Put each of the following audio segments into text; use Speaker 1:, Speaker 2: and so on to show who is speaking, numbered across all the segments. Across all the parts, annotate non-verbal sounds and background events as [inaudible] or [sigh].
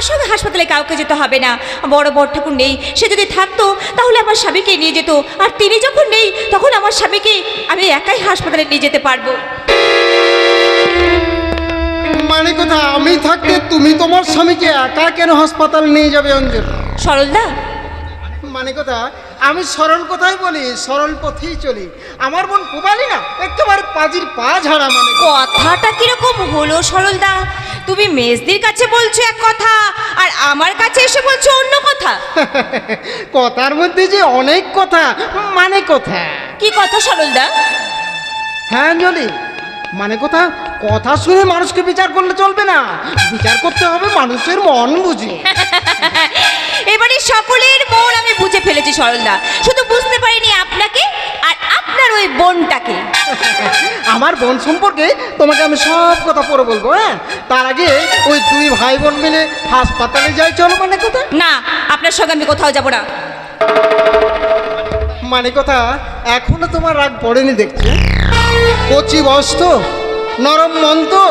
Speaker 1: আমার সঙ্গে হাসপাতালে কাউকে যেতে হবে না। বড় বড় ঠাকুর নেই সে যদি থাকতো তাহলে আমার স্বামীকে নিয়ে যেত। আর তিনি যখন নেই তখন আমার স্বামীকে আমি একাই হাসপাতালে নিয়ে যেতে পারব।
Speaker 2: মানে কথা আমি থাকতে তুমি তোমার স্বামীকে একা কেন হাসপাতাল নিয়ে যাবে অঞ্জল?
Speaker 1: সরলদা?
Speaker 2: মানে কথা আমি সরল কথাই বলি সরল পথেই চলি। আমার বোন পুবালি না একেবারে পাজির পা ঝাড়া মানে।
Speaker 1: কথাটা কীরকম হলো সরলদা? তুমি মেজদির কাছে বলছো এক কথা আর আমার কাছে এসে বলছো অন্য কথা? [laughs]
Speaker 2: কথার মধ্যে যে অনেক কথা মানে কথা?
Speaker 1: কি কথা সরলদা?
Speaker 2: হ্যাঁ অঞ্জলি। মানে কথা কথা শুনে মানুষকে বিচার করলে চলবে না। বিচার করতে হবে মানুষের মন বুঝে। [laughs]
Speaker 1: এবারে সকলের মন আমি বুঝে ফেলেছি সরলদা। শুধু বুঝতে পারিনি আপনাকে আর আপনার ওই বোনটাকে।
Speaker 2: আমার বোন সম্পর্কে তোমাকে আমি সব কথা পরে বলব হ্যাঁ? তার আগে ওই দুই ভাই বোন মিলে হাসপাতালে যাই চলো মানে কথা
Speaker 1: না আপনার সঙ্গে আমি কোথাও যাব না।
Speaker 2: মানে কথা এখনও তোমার রাগ পড়েনি দেখছি কচি বস্ত নরম মন তো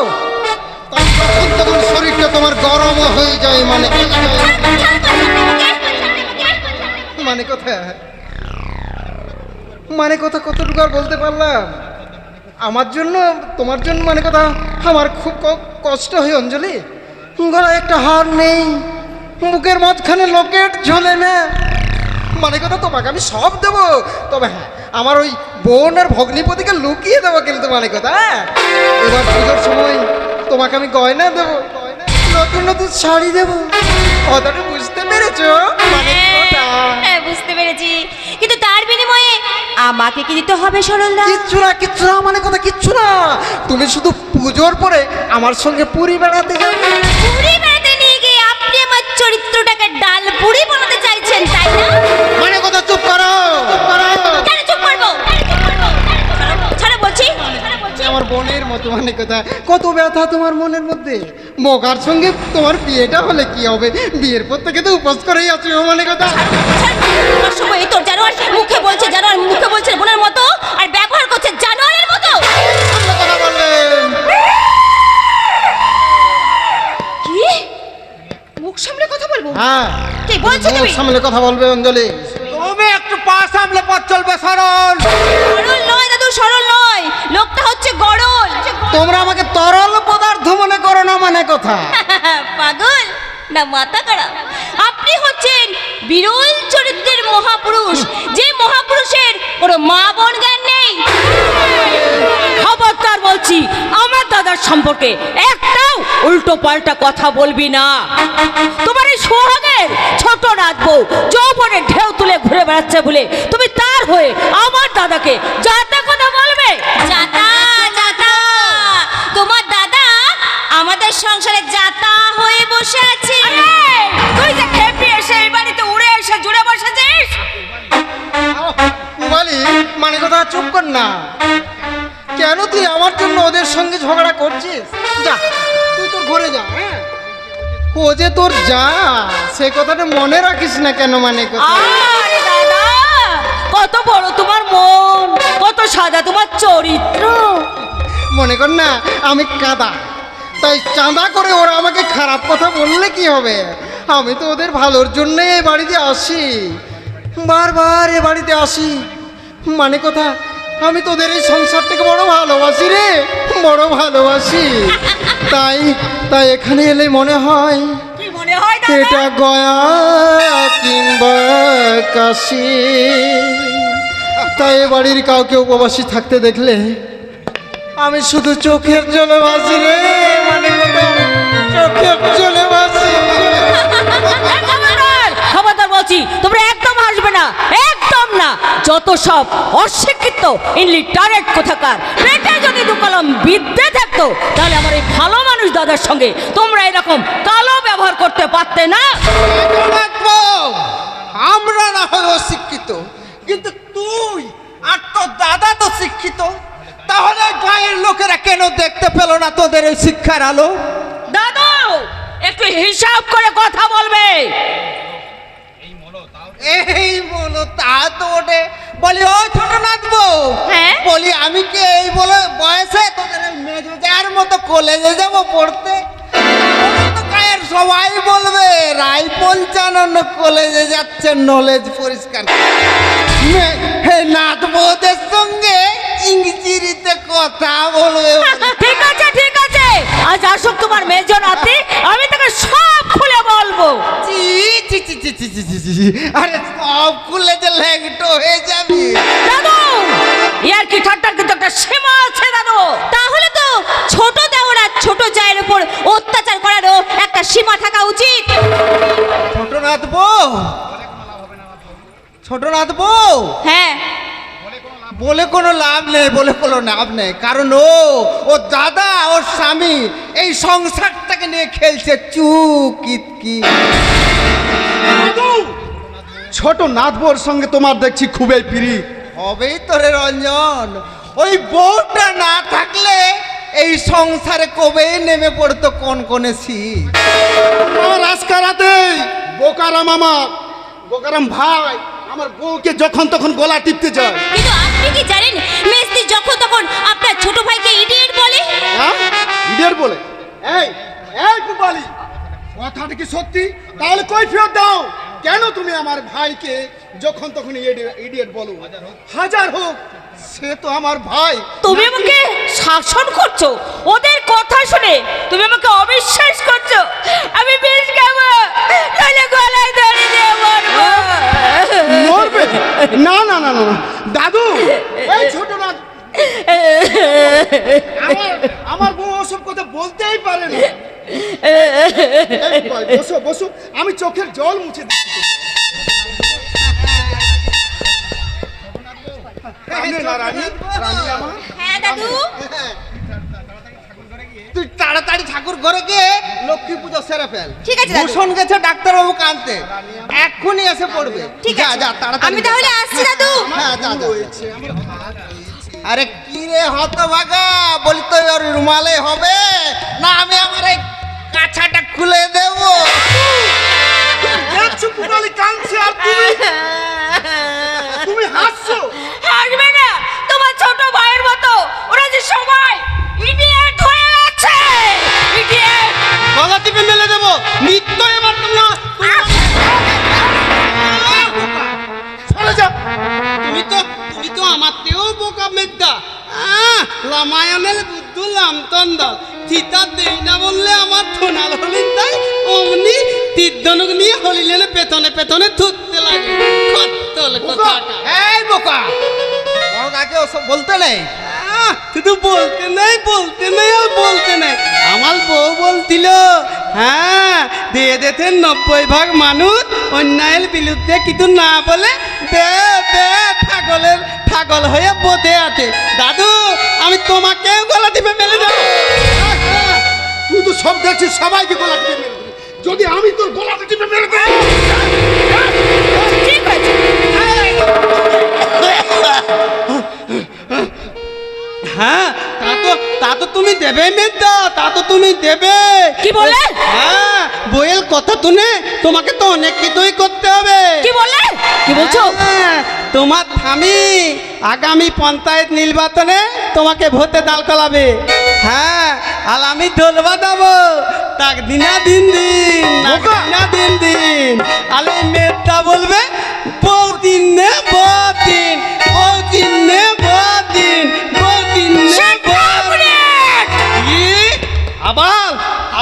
Speaker 2: তাই তখন তখন শরীরটা তোমার গরম হয়ে যায় মানে। মানে কথা মানে কথা কতটুকু আর বলতে পারলাম? আমার জন্য, তোমার জন্য মানে কথা আমার খুব কষ্ট হয় অঞ্জলি। গলায় একটা হার নেই, বুকের মাঝখানে লকেট ঝোলে না। মানে কথা তোমাকে আমি সব দেবো। তবে হ্যাঁ আমার ওই বোন আর ভগ্নিপতিকে লুকিয়ে দেবো কিন্তু মানে কথা হ্যাঁ? এবার পুজোর সময় তোমাকে আমি গয়না দেবো নতুন নতুন শাড়ি দেবো। কথাটা
Speaker 1: আমাকে কি দিতে হবে সরলদা?
Speaker 2: কিচ্ছু না কিচ্ছু না মানে কথা কিচ্ছু না। তুমি শুধু পুজোর পরে আমার সঙ্গে পুরী বেড়াতে যাবে
Speaker 1: পুরি বেড়াতে নিয়ে গিয়ে আপনি আমার চরিত্রটাকে ডাল পুরি বানাতে চাইছেন তাই না?
Speaker 2: মানে কথা চুপ করো চুপ করো।
Speaker 1: কেন চুপ করব? ছাড়ো বলছি।
Speaker 2: আমার বোনের মতো মানে কথা। কত ব্যথা তোমার মনের মধ্যে। মোকার সঙ্গে তোমার বিয়েটা হলে কি হবে? বিয়ের পর থেকে তো উপোস করেই আছো মানে কথা।
Speaker 1: সময় তোর জানোয়ার মুখে বলছে জানোয়ার মুখে বলছে বোনের মতো আর ব্যবহার করছে জানোয়ারের মতো। কি? মুখ সামলে কথা বলব?
Speaker 2: হ্যাঁ।
Speaker 1: কি বলছো তুমি?
Speaker 2: সামলে কথা বলবে অঞ্জলি।
Speaker 3: তুমি একটু পা সামলে পথ চলবে সরল।
Speaker 1: সরল নয় দাদু সরল নয়। লোকটা হচ্ছে গরল।
Speaker 2: তোমরা আমাকে তরল পদার্থ মনে করো না মানে কথা। [laughs]
Speaker 1: পাগল না মাথা খারাপ। আপনি হচ্ছেন বিরল মহাপুরুষ যে মহাপুরুষের কোনো মা বোন জ্ঞান নেই।
Speaker 4: খবরদার বলছি আমার দাদার সম্পর্কে একটাও উল্টো পাল্টা কথা বলবি না। তোমার এই সোহাগের ছোট রাখব যৌবনে ঢেউ তুলে ঘুরে বেড়াচ্ছে বলে তুমি তার হয়ে আমার দাদাকে যাতে কথা বলবে?
Speaker 1: তোমার দাদা আমাদের সংসারে জাতা হয়ে বসে আছে।
Speaker 2: বলি মানে কথা চুপ কর না। কেন তুই আমার জন্য ওদের সঙ্গে ঝগড়া করছিস? যা তুই তোর ঘরে যা হ্যাঁ? ও যে তোর যা সে কথাটা মনে রাখিস না কেন মানে কথা?
Speaker 4: আরে দাদা কত বড় তোমার মন কত সাদা তোমার চরিত্র।
Speaker 2: মনে কর না আমি কাদা। তাই চাঁদা করে ওরা আমাকে খারাপ কথা বললে কি হবে? আমি তো ওদের ভালোর জন্যই এই বাড়িতে আসি। বারবার এ বাড়িতে আসি। মানে কথা আমি তোদের এই সংসারটাকে বড় ভালোবাসি রে বড় ভালোবাসি। [laughs] তাই তাই এখানে এলে মনে হয় এটা গয়া কিংবা কাশি। তাই এ বাড়ির কাউকে উপবাসী থাকতে দেখলে আমি শুধু চোখের জলে বাসি রে মানে চোখের জলে বাসি। [laughs]
Speaker 4: খবরদার বলছি তোমরা একদম হাসবে না না যত সব অশিক্ষিত ইনলিটারেট কোথাকার পেটে যদি দু কলম বিদ্যে থাকতো তাহলে আমার এই ভালো মানুষ দাদার সঙ্গে তোমরা এরকম কালো ব্যবহার করতে পারতে না।
Speaker 3: আমরা না হয় অশিক্ষিত কিন্তু তুই আর তোর দাদা তো শিক্ষিত তাহলে গায়ের লোকেরা কেন দেখতে পেল না তোদের এই শিক্ষার আলো?
Speaker 4: দাদু একটু হিসাব করে কথা বলবে।
Speaker 3: এই বলো তা তো বলি ও ছোট নাচবো
Speaker 1: হ্যাঁ?
Speaker 3: বলি আমি কি এই বলে বয়সে তোদের মেজোজার মতো কলেজে যাব পড়তে? তো গায়ের
Speaker 2: সবাই বলবে রায় পঞ্চানন কলেজে যাচ্ছে নলেজ পরিষ্কার। হে নাথ বৌদের সঙ্গে ইংরেজিতে কথা বলবে
Speaker 4: ঠিক আজ আসুক তোমার মেজ নাতি আমি তাকে সব খুলে বলব।
Speaker 2: চি, চি, চি, চি, চি, চি, চি, চি, চি। আরে সব খুলে যে ল্যাংটো হয়ে যাবে।
Speaker 4: দাদু ইয়ার কি ঠাট্টার কিন্তু একটা সীমা আছে দাদু?
Speaker 1: তাহলে তো ছোট দেওরা ছোট জায়ের উপর অত্যাচার করারও একটা সীমা থাকা উচিত।
Speaker 2: ছোট নাথ বউ ছোট নাথ বউ
Speaker 1: হ্যাঁ।
Speaker 2: বলে কোনো লাভ নেই বলে কোনো লাভ নেই। কারণ ও ও দাদা ওর স্বামী এই সংসারটাকে নিয়ে খেলছে চুকিত কি
Speaker 3: ছোট নাথবোর সঙ্গে তোমার দেখছি খুবই পিড়ি।
Speaker 2: হবেই তোরে রঞ্জন। ওই বউটা না থাকলে এই সংসারে কবে নেমে পড়তো কোন কোনে সি
Speaker 3: আমার আজকারাতে বোকারাম আমার বোকারাম ভাই আমার বউকে যখন তখন গলা টিপতে যায়
Speaker 1: কিন্তু আপনি কি জানেন মেসি যখন তখন আপনার ছোট ভাইকে ইডিয়েট বলে?
Speaker 3: হ্যাঁ? ইডিয়েট বলে? এই এই কুপালি কথাটা কি সত্যি? তাহলে কই ফেরত দাও। কেন তুমি আমার ভাইকে যখন তখন ইডিয়েট বলো? হাজার হোক সে তো আমার ভাই।
Speaker 4: তুমি আমাকে শাসন করছ? ওদের কথা শুনে তুমি আমাকে অবিশ্বাস করছ? আমি খাব। নইলে গলায় ধরে দিয়ে মরবো।
Speaker 3: মরবে? না না না না। দাদু! এই ছোট না। আমার বউ ওসব কথা বলতেই পারে না। বসো বসো। আমি চোখের জল মুছে দিচ্ছি।
Speaker 2: তুই তাড়াতাড়ি ঠাকুর ঘরে গিয়ে লক্ষ্মী পুজো সেরে ফেল।
Speaker 1: ঠিক আছে, দাদু।
Speaker 2: ভূষণ গেছে ডাক্তারবাবু কানতে এক্ষুনি এসে পড়বে।
Speaker 1: ঠিক আছে।
Speaker 2: যা তাড়াতাড়ি
Speaker 1: আমি তাহলে আসছি দাদু।
Speaker 2: হ্যাঁ যা যা আরে কি রে হতভাগা? বলি তো ওর রুমালে হবে? না আমি
Speaker 5: রামায়ণের বুদ্ধুলাম তন্দল থিতা দেই না বললে আমার থোনাল হলিন তাই অমনি তীর্ধনুক নিয়ে হলিলেন পেতনে পেতনে থুততে লাগে। কত্তল কথাটা।
Speaker 2: এই বোকা! বড়কাকে ওসব বলতে নেই?
Speaker 5: শুধু বলতে নেই বলতে নেই আর বলতে নেই। আমার বউ বলছিল হ্যাঁ দিয়ে দেতেন নব্বই ভাগ মানুষ অন্যায়ের বিরুদ্ধে কিছু না বলে দে দে ছাগলের ছাগল হয়ে বোধে আছে। দাদু আমি তোমাকেও গলা দিবে মেলে যাব
Speaker 3: তুই তো সব দেখছিস সবাইকে গলা টিপে দিবি। যদি আমি তোর গলাটা টিপে মেরে
Speaker 4: ঠিক আছে।
Speaker 5: হ্যাঁ তা তো তা তো তুমি দেবে মেদা তা তো তুমি দেবে।
Speaker 4: কি বলে?
Speaker 5: হ্যাঁ বইয়ের কথা শুনে তোমাকে তো অনেক কিছুই করতে হবে।
Speaker 4: কি বলে? কি বলছো?
Speaker 5: হ্যাঁ, তোমার থামি আগামী পঞ্চায়েত নির্বাচনে তোমাকে ভোটে দাঁড় করাবে। হ্যাঁ আর আমি দোলবা দেবো। তাক দিনা দিন দিন দিনা দিন দিন। আলে মেয়েটা বলবে বৌদিন বৌদিন বৌদিন বৌদিন বৌদিন আবার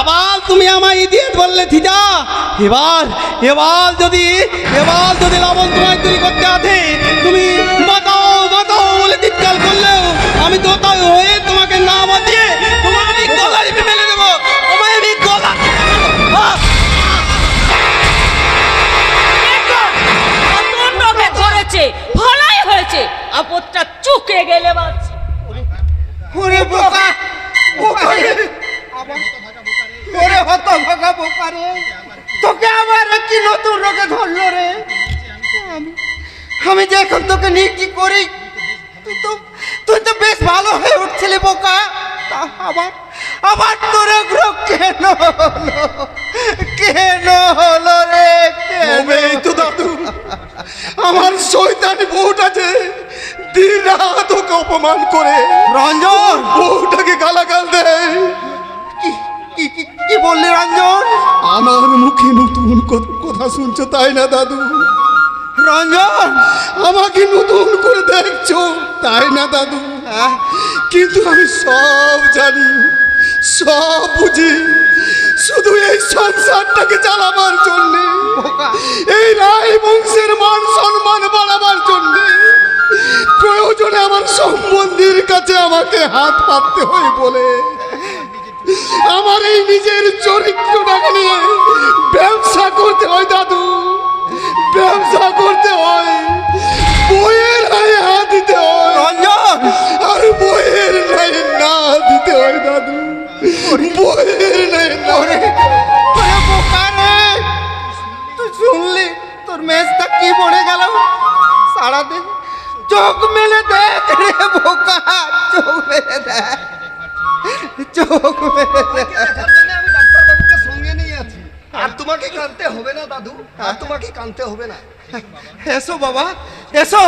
Speaker 5: আবার তুমি আমার ইডিয়েট বললে থিতা এবার এবার যদি এবার যদি লবণ তোমায় তৈরি করতে আছে তুমি বাতাও বাতাও বলে চিৎকার করলেও আমি তো তাই হয়ে তোমাকে না বাঁচিয়ে তোমার আমি গলা টিপে মেলে দেবো তোমায় আমি গলা
Speaker 4: ধরেছে ভালোই হয়েছে আপদটা চুকে গেলে বাস
Speaker 2: ওরে বোকা বোকা। ওরে হত ভাগা বোকা রে তোকে আবার কি নতুন রোগে ধরলো রে। আমি যে এখন তোকে নিয়ে কি করি? তুই তো তুই তো বেশ ভালো হয়ে উঠছিলি বোকা। আবার আবার তোর রোগ কেন হলো? কেন হলো রে? কেন
Speaker 3: তো দাদু। আমার শয়তানি বউটা যে দিন রাত ওকে অপমান করে
Speaker 2: রঞ্জন!
Speaker 3: বউটাকে গালাগাল দেয়।
Speaker 2: কি কি কি- বললি রঞ্জন?
Speaker 6: আমার মুখে নতুন কথা শুনছো তাই না দাদু?
Speaker 2: রঞ্জন
Speaker 6: আমাকে নতুন করে দেখছ। তাই না দাদু? কিন্তু আমি সব জানি সব বুঝি। শুধু এই সংসারটাকে চালাবার জন্যে এই রায় বংশের মান সম্মান বাড়াবার জন্যে প্রয়োজনে আমার সম্বন্ধীর কাছে আমাকে হাত পাততে হয় বলে। আমার এই নিজের চরিত্রটাকে নিয়ে ব্যবসা করতে হয় দাদু। ব্যবসা করতে হয়। বইয়ের নাই হাত দিতে হয়। আর বইয়ের নাই না দিতে হয় দাদু। বইয়ের নাই না।
Speaker 2: তুই শুনলি? তোর মেজটা কি পড়ে গেল? সারাদিন চোখ মেলে দেখ রে বোকা চোখ মেলে দেখ। চোখ মেলে। দেখ
Speaker 3: আমি সঙ্গে নিয়ে আছি আর তোমাকে কানতে হবে না দাদু। আর তোমাকে কানতে হবে না।
Speaker 2: এসো বাবা এসো।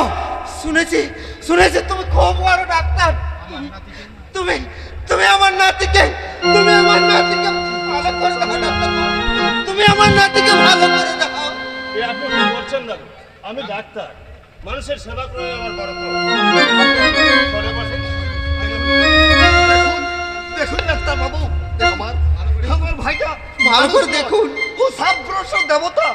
Speaker 2: শুনেছি শুনেছি তুমি খুব বড় ডাক্তার। তুমি- তুমি তুমি আমার নাতিকে তুমি আমার নাতিকে ভালো করে দাও ডাক্তার তুমি আমার নাতিকে ভালো করে দাও
Speaker 7: এ আপনি বলছেন দাদু? আমি ডাক্তার। মানুষের সেবা করে আমার বড়
Speaker 2: করে দেখুন।
Speaker 3: ও সাব্রস দেবতা।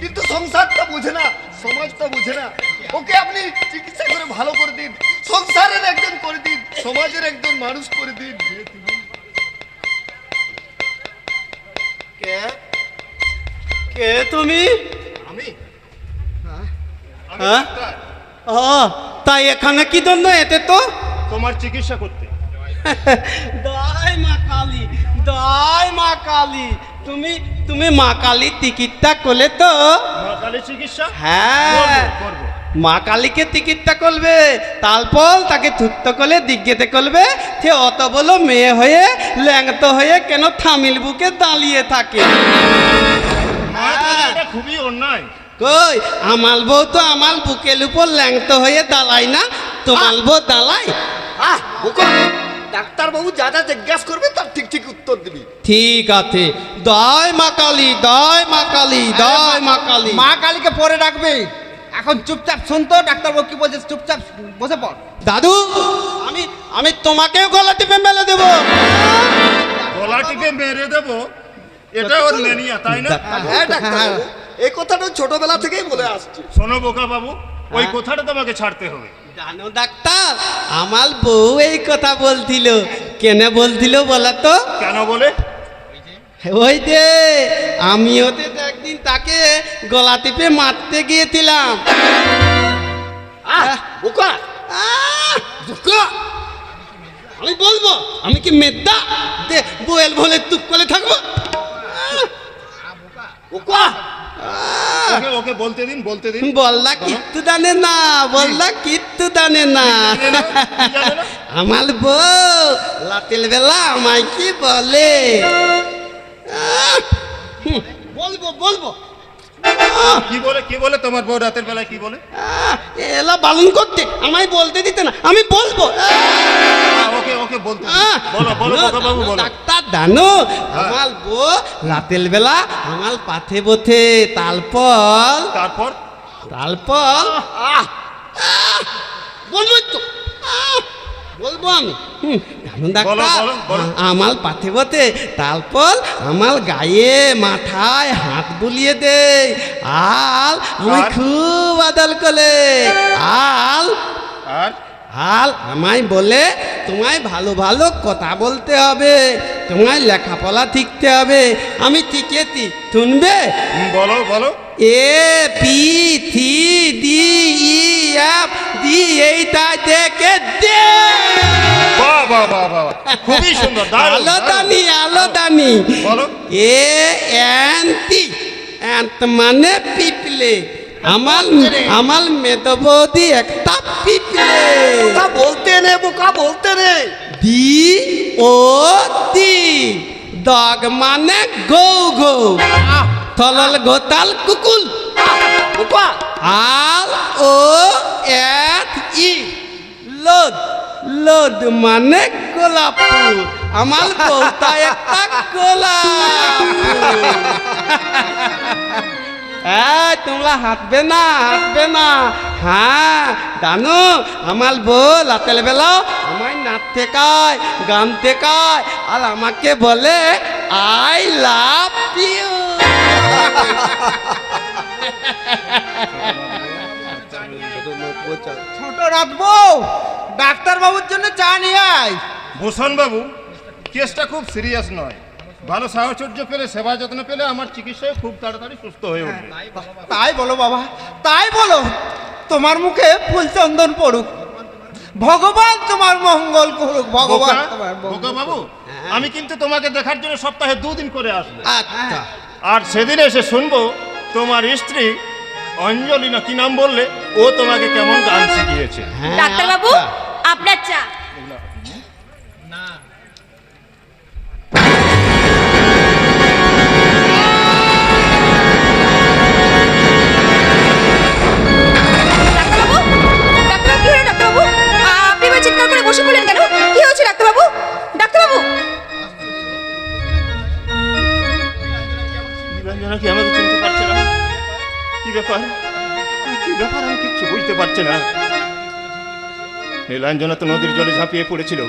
Speaker 3: কিন্তু সংসারটা বুঝে না সমাজটা বুঝে না। ওকে আপনি চিকিৎসা করে ভালো করে দিন সংসারের একজন করে দিন সমাজের একজন মানুষ করে দিন।
Speaker 5: কে? কে তুমি?
Speaker 3: আমি?
Speaker 5: হ্যাঁ? ও তাই এখানে কি জন্য এতে তো?
Speaker 7: তোমার চিকিৎসা করতে। [laughs]
Speaker 5: দাই মা কালী। তুমি তুমি মা কালী টিকিটটা করলে তো?
Speaker 7: মা কালী চিকিৎসা?
Speaker 5: হ্যাঁ। মা কালীকে টিকিটটা করবে তারপর তাকে থুত্ত করলে দিগ্গেতে করবে। সে অত বলো মেয়ে হয়ে ল্যাংত হয়ে কেন থামিল বুকে দাঁড়িয়ে থাকে?
Speaker 7: কালী, খুবই অন্যায়।
Speaker 5: কই? আমার বউ তো আমার বুকের উপর ল্যাংত হয়ে দাঁড়ায় না। তোমার বউ দাঁড়ায়?
Speaker 3: আহ! বোকা। ডাক্তারবাবু যা যা জিজ্ঞাসা করবে তার ঠিক ঠিক উত্তর দিবি।
Speaker 5: ঠিক আছে। দয় মা কালী দয় মা কালী দয় মা কালী।
Speaker 2: মা কালীকে পরে ডাকবে এখন চুপচাপ শুনতো ডাক্তারবাবু কি বলছে চুপচাপ বসে পড়।
Speaker 5: দাদু আমি আমি তোমাকেও গলা টিপে মেলে দেবো।
Speaker 7: গলা টিপে মেরে দেবো। এটা ওর মেনিয়া তাই না?
Speaker 3: হ্যাঁ ডাক্তারবাবু এই কথাটা ছোটবেলা থেকেই বলে আসছি।
Speaker 7: শোনো বোকা বাবু ওই
Speaker 5: হ্যাঁ?
Speaker 7: কথাটা তোমাকে ছাড়তে হবে।
Speaker 5: জানো ডাক্তার আমার বউ এই কথা বলছিল কেন বলছিল বলা তো
Speaker 7: কেন বলে
Speaker 5: ওই যে আমিও তো একদিন তাকে গলা টিপে মারতে গিয়েছিলাম
Speaker 3: বোকা!
Speaker 5: বোকা! আমি বলব আমি কি মেদা দে বয়েল বলে তুপ করে থাকব!
Speaker 3: বোকা
Speaker 5: আহ!
Speaker 7: ওকে ওকে বলতে দিন বলতে দিন।
Speaker 5: বললা কিত্তু জানে না বললা কিত্তু জানে না আমার বউ লাতিল বেলা আমায় কি বলে? বলব বলব!
Speaker 7: কি বলে কি বলে তোমার বউ রাতের বেলায় কি বলে!
Speaker 5: এলা বালন করতে আমায় বলতে দিতে না আমি বলব! আহ,
Speaker 7: ওকে ওকে বলতে দিন। বলো বলো বাবু বলো
Speaker 5: ডাক্তার জানো আমার বউ রাতের বেলা আমার পাথে বথে তারপর
Speaker 7: তারপর
Speaker 5: আহ! আহ! বলব তো আহ! বলব আমি জানো ডাক্তার। আমার পাথে বতে তারপর আমার গায়ে মাথায় হাত বুলিয়ে দে আল আমি? খুব আদল করে আল
Speaker 7: আর?
Speaker 5: আর আমায় বলে তোমায় ভালো ভালো কথা বলতে হবে তোমায় লেখাপড়া শিখতে হবে। আমি টিকেছি শুনবে?
Speaker 7: বলো বলো।
Speaker 5: A P T D E F D এইটা দেখে
Speaker 7: সুন্দর দারুণ,
Speaker 5: আলো
Speaker 7: দারুণ।
Speaker 5: দানি আলো দানি।
Speaker 7: বলো।
Speaker 5: এ এন টি মানে পিপলে। আমার আমার মেদবৌদি একটা পিপলে।
Speaker 3: বোকা বলতে নে বোকা বলতে নে।
Speaker 5: ডি ও টি ডগ মানে গৌ গৌ। থলল গোতাল কুকুল।
Speaker 3: বোকা।
Speaker 5: আল ও এট ই। লোদ। লোদ মানে গোলাপ ফুল আমার বউটা একটা গোলাপ। এই, তোমরা হাঁটবে না হাঁটবে না। হ্যাঁ জানো আমার বউ রাতের বেলা আমায় নাচতে কায়, গানতে কায়, আর আমাকে বলে, আই লাভ ইউ।
Speaker 2: ছোট রাখব ডাক্তার বাবুর জন্য চা নিয়ে আয়।
Speaker 7: ভূষণ বাবু কেসটা খুব সিরিয়াস নয়। ভালো সাহচর্য পেলে সেবা যত্ন পেলে আমার চিকিৎসায় খুব তাড়াতাড়ি সুস্থ হয়ে উঠবে।
Speaker 2: তাই বলো বাবা তাই বলো তোমার মুখে ফুল চন্দন পড়ুক। ভগবান তোমার মঙ্গল করুক ভগবান
Speaker 7: বাবু আমি কিন্তু তোমাকে দেখার জন্য সপ্তাহে দুদিন করে আসব।
Speaker 5: আচ্ছা।
Speaker 7: আর সেদিন এসে শুনব তোমার স্ত্রী অঞ্জলি না কি নাম বললে ও তোমাকে কেমন গান শিখিয়েছে।
Speaker 5: হ্যাঁ,
Speaker 1: ডাক্তারবাবু
Speaker 5: আচ্ছা।
Speaker 1: আপনার চা। ডাক্তারবাবু কি
Speaker 7: আমাকে চিনতে পারছে না? কি ব্যাপার? কি ব্যাপার? আমি কিচ্ছু বুঝতে পারছি না। নীলাঞ্জনা তো নদীর জলে ঝাঁপিয়ে পড়েছিল।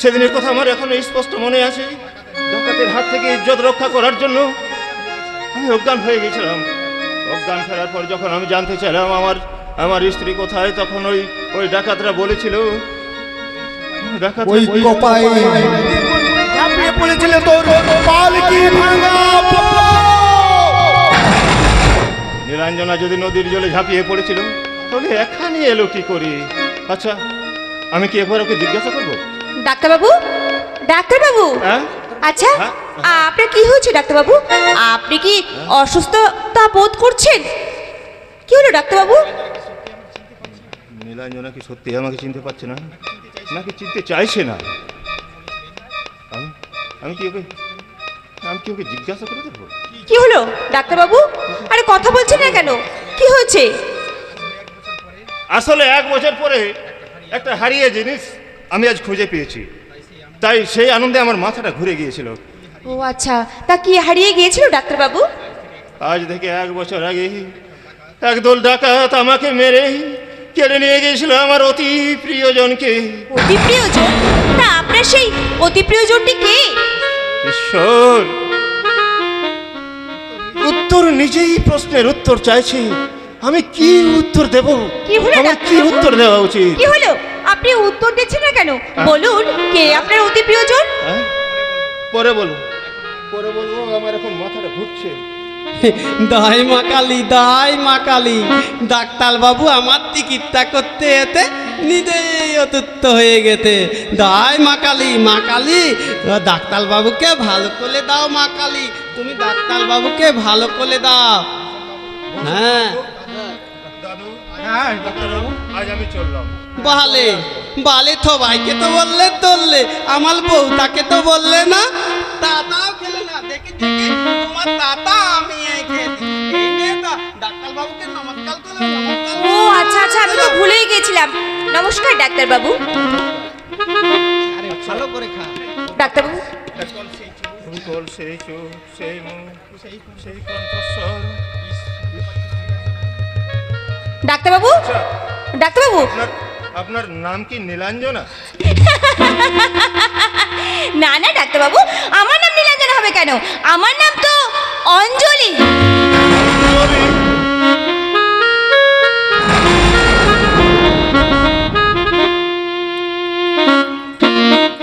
Speaker 7: সেদিনের কথা আমার এখনও স্পষ্ট মনে আছে। ডাকাতের হাত থেকে ইজ্জত রক্ষা করার জন্য আমি অজ্ঞান হয়ে গেছিলাম। অজ্ঞান ফেরার পর যখন আমি জানতে চাইলাম আমার আমার স্ত্রী কোথায় তখন ওই ওই ডাকাতরা বলেছিল ডাকাত
Speaker 6: ওই কপায়। ঝাঁপিয়ে পড়েছিল তোর পালকি ভাঙা
Speaker 7: নীলাঞ্জনা যদি নদীর জলে ঝাঁপিয়ে পড়েছিল তাহলে এখানে এলো কি করি? আচ্ছা আমি কি একবার ওকে জিজ্ঞাসা করব?
Speaker 1: ডাক্তারবাবু? ডাক্তারবাবু?
Speaker 7: হ্যাঁ?
Speaker 1: আচ্ছা
Speaker 7: হ্যাঁ?
Speaker 1: আপনার কি হয়েছে ডাক্তারবাবু? আপনি কি অসুস্থতা বোধ করছেন? কি হলো ডাক্তারবাবু?
Speaker 7: নীলাঞ্জনা কি সত্যি আমাকে চিনতে পারছে না? নাকি চিনতে চাইছে না? আমি আমি কি ওকে আমি কি ওকে জিজ্ঞাসা করে দেখব?
Speaker 1: কি হলো ডাক্তারবাবু? আরে কথা বলছেন না কেন? কি হয়েছে?
Speaker 7: আসলে এক বছর পরে একটা হারিয়ে জিনিস আমি আজ খুঁজে পেয়েছি। তাই সেই আনন্দে আমার মাথাটা ঘুরে গিয়েছিল।
Speaker 1: ও আচ্ছা তা কি হারিয়ে গিয়েছিল ডাক্তারবাবু?
Speaker 7: আজ থেকে এক বছর আগে একদল ডাকাত আমাকে মেরে কেড়ে নিয়ে গিয়েছিল আমার অতি প্রিয়জনকে।
Speaker 1: অতি প্রিয়জন? তা আপনার সেই অতি প্রিয়জনটি কে?
Speaker 7: ঈশ্বর উত্তর নিজেই প্রশ্নের উত্তর চাইছে। আমি কি উত্তর দেব?
Speaker 1: কি হলো
Speaker 7: আমার কি উত্তর দেওয়া উচিত?
Speaker 1: কি হলো? আপনি উত্তর দিচ্ছেন না কেন? বলুন কে আপনার অতি প্রিয়জন
Speaker 7: হ্যাঁ? পরে বলুন। পরে বলব আমার এখন মাথাটা ঘুরছে।
Speaker 5: দাই মা কালী দাই মা কালী ডাক্তার বাবু আমার চিকিৎসা করতে এতে নিজেই অতুত্ত হয়ে গেছে। দাই মা কালী মা কালী ডাক্তার বাবুকে ভালো করে দাও মা কালী। তুমি ডাক্তার বাবুকে ভালো করে দাও। হ্যাঁ।
Speaker 2: হ্যাঁ
Speaker 7: ডাক্তারবাবু। আজ আমি চললাম।
Speaker 5: বালে বালে তো ভাইকে তো বললে তোললে আমার বউ তাকে তো বললে না। তাতাও খেলে না দেখি দেখি তোমার তাতা আমি এই খেয়েছি এই মেয়েটা ডাক্তার বাবুকে নমস্কার করো
Speaker 1: ও আচ্ছা আচ্ছা আমি তো ভুলেই গেছিলাম। নমস্কার ডাক্তারবাবু।
Speaker 2: আরে ভালো করে খা।
Speaker 1: ডাক্তারবাবু।
Speaker 7: সেই চোখ সেই মুখ সেই কণ্ঠস্বর
Speaker 1: ডাক্তারবাবু?
Speaker 7: আচ্ছা।
Speaker 1: ডাক্তারবাবু?
Speaker 7: আপনার নাম কি নীলাঞ্জনা? [laughs]
Speaker 1: না না ডাক্তারবাবু আমার নাম নীলাঞ্জনা হবে কেন? আমার নাম তো অঞ্জলি?